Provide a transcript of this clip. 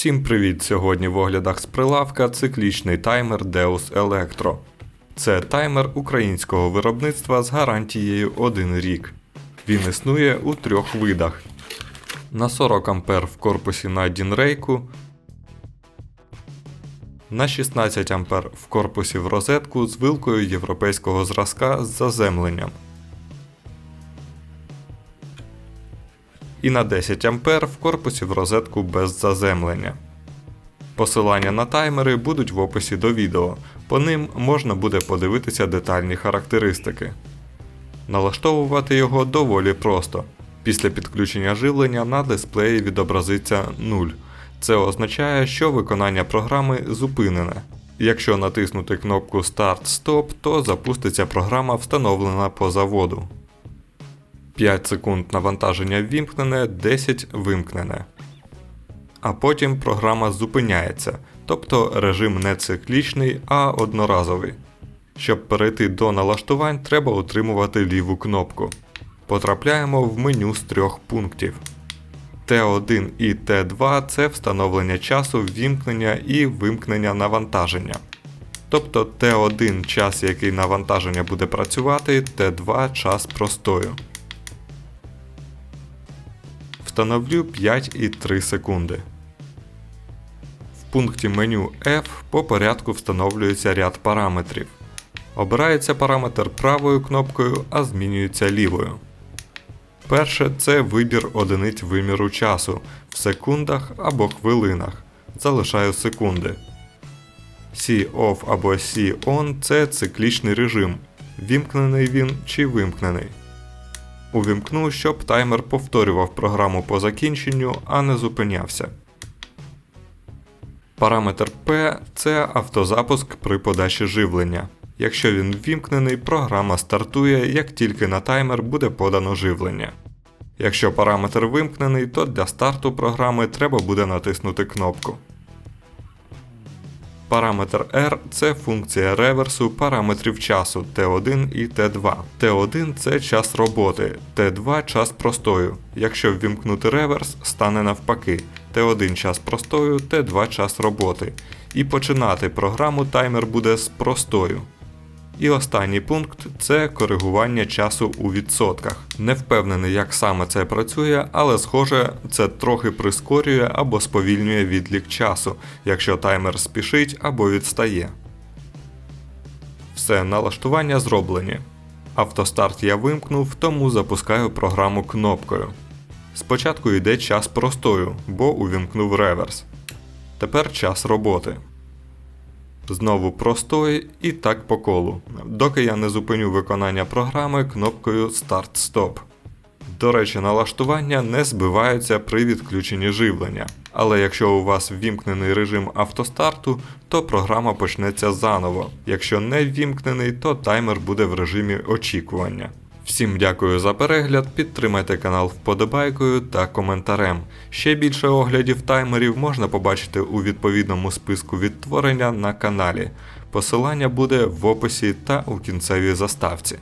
Всім привіт! Сьогодні в оглядах з прилавка циклічний таймер Deus Electro. Це таймер українського виробництва з гарантією 1 рік. Він існує у трьох видах: на 40 А в корпусі на Дінрейку, на 16 А в корпусі в розетку з вилкою європейського зразка з заземленням. І на 10 А в корпусі в розетку без заземлення. Посилання на таймери будуть в описі до відео, по ним можна буде подивитися детальні характеристики. Налаштовувати його доволі просто. Після підключення живлення на дисплеї відобразиться 0. Це означає, що виконання програми зупинене. Якщо натиснути кнопку Start-Stop, то запуститься програма, встановлена по заводу. 5 секунд навантаження ввімкнене, 10 вимкнене. А потім програма зупиняється, тобто режим не циклічний, а одноразовий. Щоб перейти до налаштувань, треба утримувати ліву кнопку. Потрапляємо в меню з трьох пунктів. Т1 і Т2 це встановлення часу ввімкнення і вимкнення навантаження. Тобто Т1 час, який навантаження буде працювати, Т2 час простою. Встановлю 5,3 секунди. В пункті меню F по порядку встановлюється ряд параметрів. Обирається параметр правою кнопкою, а змінюється лівою. Перше це вибір одиниць виміру часу в секундах або хвилинах. Залишаю секунди. C-OFF або C-ON це циклічний режим. Вімкнений він чи вимкнений. Увімкну, щоб таймер повторював програму по закінченню, а не зупинявся. Параметр P це автозапуск при подачі живлення. Якщо він ввімкнений, програма стартує, як тільки на таймер буде подано живлення. Якщо параметр вимкнений, то для старту програми треба буде натиснути кнопку. Параметр R це функція реверсу параметрів часу T1 і T2. T1 це час роботи, T2 час простою. Якщо ввімкнути реверс, стане навпаки. T1 час простою, T2 час роботи. І починати програму таймер буде з простою. І останній пункт це коригування часу у відсотках. Не впевнений, як саме це працює, але схоже, це трохи прискорює або сповільнює відлік часу, якщо таймер спішить або відстає. Все налаштування зроблені. Автостарт я вимкнув, тому запускаю програму кнопкою. Спочатку йде час простою, бо увімкнув реверс. Тепер час роботи. Знову простой і так по колу, доки я не зупиню виконання програми кнопкою Start-Stop. До речі, налаштування не збиваються при відключенні живлення. Але якщо у вас ввімкнений режим автостарту, то програма почнеться заново. Якщо не ввімкнений, то таймер буде в режимі очікування. Всім дякую за перегляд, підтримайте канал вподобайкою та коментарем. Ще більше оглядів таймерів можна побачити у відповідному списку відтворення на каналі. Посилання буде в описі та у кінцевій заставці.